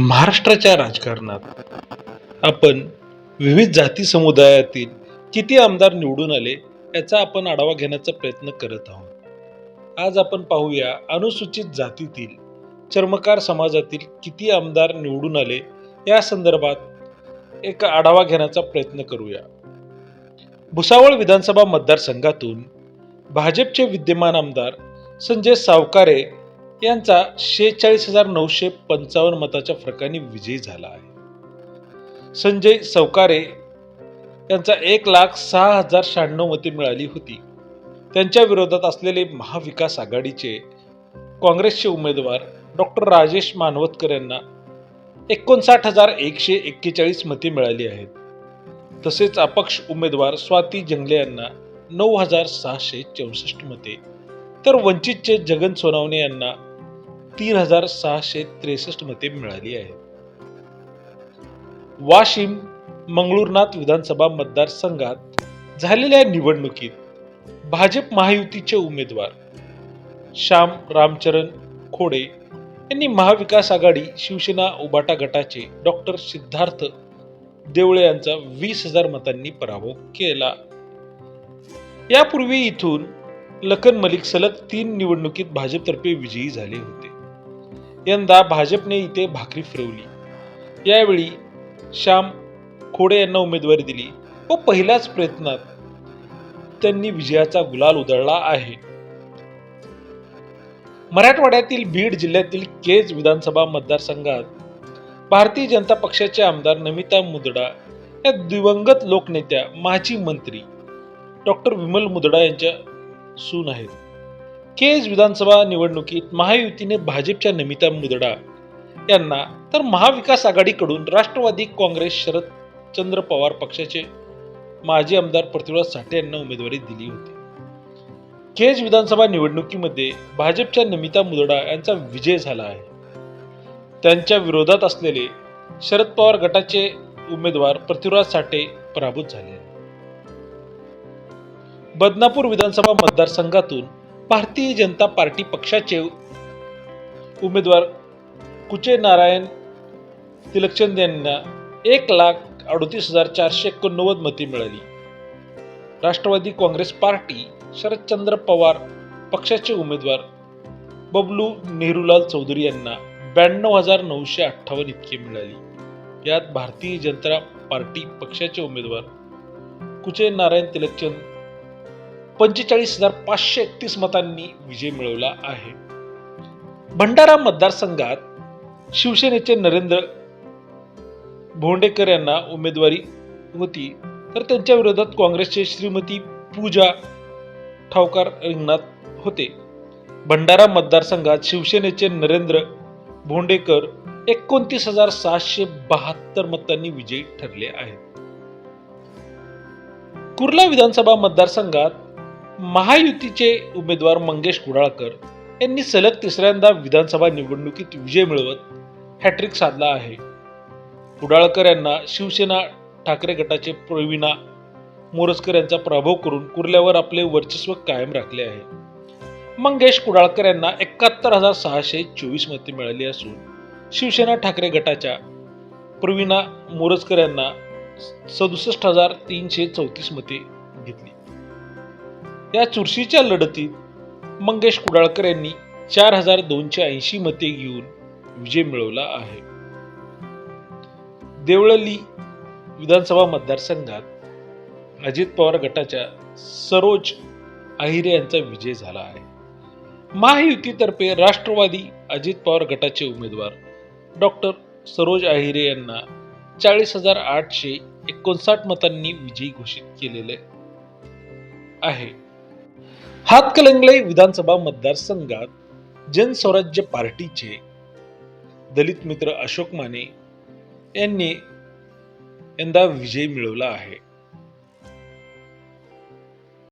महाराष्ट्राच्या राजकारणात आपण विविध जाती समुदायातील किती आमदार निवडून आले याचा आपण आढावा घेण्याचा प्रयत्न करत आहोत. आज आपण पाहूया अनुसूचित जातीतील चर्मकार समाजातील किती आमदार निवडून आले या संदर्भात एक आढावा घेण्याचा प्रयत्न करूया. भुसावळ विधानसभा मतदारसंघातून भाजपचे विद्यमान आमदार संजय सावकारे यांचा शेहेचाळीस हजार नऊशे पंचावन्न मताच्या फरकाने विजयी झाला आहे. संजय सवकारे यांचा एक लाख सहा हजार शहाण्णव मते मिळाली होती. त्यांच्या विरोधात असलेले महाविकास आघाडीचे काँग्रेसचे उमेदवार डॉक्टर राजेश मानवतकर यांना एकोणसाठ हजार एकशे एक्केचाळीस मते मिळाली आहेत. तसेच अपक्ष उमेदवार स्वाती जंगले यांना नऊ हजार सहाशे चौसष्ट मते तर वंचितचे जगन सोनावणे यांना तीन हजार सहाशे त्रेसष्ट मते मिळाली आहेत. वाशिम मंगळूरनाथ विधानसभा मतदारसंघात झालेल्या निवडणुकीत भाजप महायुतीचे उमेदवार श्याम रामचरण खोडे यांनी महाविकास आघाडी शिवसेना उबाटा गटाचे डॉक्टर सिद्धार्थ देवळे यांचा वीस हजार मतांनी पराभव केला. यापूर्वी इथून लखन मलिक सलग तीन निवडणुकीत भाजपतर्फे विजयी झाले होते. यंदा भाजपने इथे भाकरी फिरवली. यावेळी श्याम खोडे यांना उमेदवारी दिली. व पहिल्याच प्रयत्नात त्यांनी विजयाचा गुलाल उधळला आहे. मराठवाड्यातील बीड जिल्ह्यातील केज विधानसभा मतदारसंघात भारतीय जनता पक्षाचे आमदार नमिता मुदडा या दिवंगत लोकनेत्या माजी मंत्री डॉक्टर विमल मुदडा यांच्या सून आहेत. केज विधानसभा निवडणुकीत महायुतीने भाजपच्या नमिता मुदडा यांना तर महाविकास आघाडीकडून राष्ट्रवादी काँग्रेस शरदचंद्र पवार पक्षाचे माजी आमदार पृथ्वीराज साठे यांना उमेदवारी दिली होती. केज विधानसभा निवडणुकीमध्ये भाजपच्या नमिता मुदडा यांचा विजय झाला आहे. त्यांच्या विरोधात असलेले शरद पवार गटाचे उमेदवार पृथ्वीराज साठे पराभूत झाले. बदनापूर विधानसभा मतदारसंघातून भारतीय जनता पार्टी पक्षाचे उमेदवार कुचे नारायण तिलकचंद यांना एक लाख अडतीस हजार चारशे एकोणनव्वद मते मिळाली. राष्ट्रवादी काँग्रेस पार्टी शरदचंद्र पवार पक्षाचे उमेदवार बबलू नेहरूलाल चौधरी यांना ब्याण्णव हजार नऊशे अठ्ठावन्न इतकी मिळाली. यात भारतीय जनता पार्टी पक्षाचे उमेदवार कुचे नारायण तिलकचंद पंचेचाळीस हजार पाचशे एकतीस मतांनी विजय मिळवला आहे. भंडारा मतदारसंघात शिवसेनेचे नरेंद्र भोंडेकर यांना उमेदवारी होती. तर त्यांच्या विरोधात काँग्रेसचे श्रीमती पूजा ठावकार रिंगणात होते. भंडारा मतदारसंघात शिवसेनेचे नरेंद्र भोंडेकर एकोणतीस हजार सहाशे बहात्तर मतांनी विजयी ठरले आहेत. कुर्ला विधानसभा मतदारसंघात महायुतीचे उमेदवार मंगेश कुडाळकर यांनी सलग तिसऱ्यांदा विधानसभा निवडणुकीत विजय मिळवत हॅट्रिक साधला आहे. कुडाळकर यांना शिवसेना ठाकरे गटाचे प्रवीणा मोरजकर यांचा प्रभाव करून कुर्ल्यावर आपले वर्चस्व कायम राखले आहे. मंगेश कुडाळकर यांना एकाहत्तर हजार सहाशे चोवीस मते मिळाली असून शिवसेना ठाकरे गटाच्या प्रवीणा मोरजकर यांना सदुसष्ट हजार तीनशे चौतीस मते घेतली. या चुरशीच्या लढतीत मंगेश कुडाळकर यांनी चार हजार दोनशे ऐंशी मते घेऊन विजय मिळवला आहे. देवळली विधानसभा मतदारसंघात अजित पवार गटाच्या सरोज आहिरे यांचा विजय झाला आहे. महायुतीतर्फे राष्ट्रवादी अजित पवार गटाचे उमेदवार डॉक्टर सरोज आहिरे यांना चाळीस हजार आठशे एकोणसाठ मतांनी विजयी घोषित केलेले आहे. हातकलंगले विधानसभा मतदारसंघात जनस्वराज्य पार्टीचे दलित मित्र अशोक माने यांनी यंदा विजय मिळवला आहे.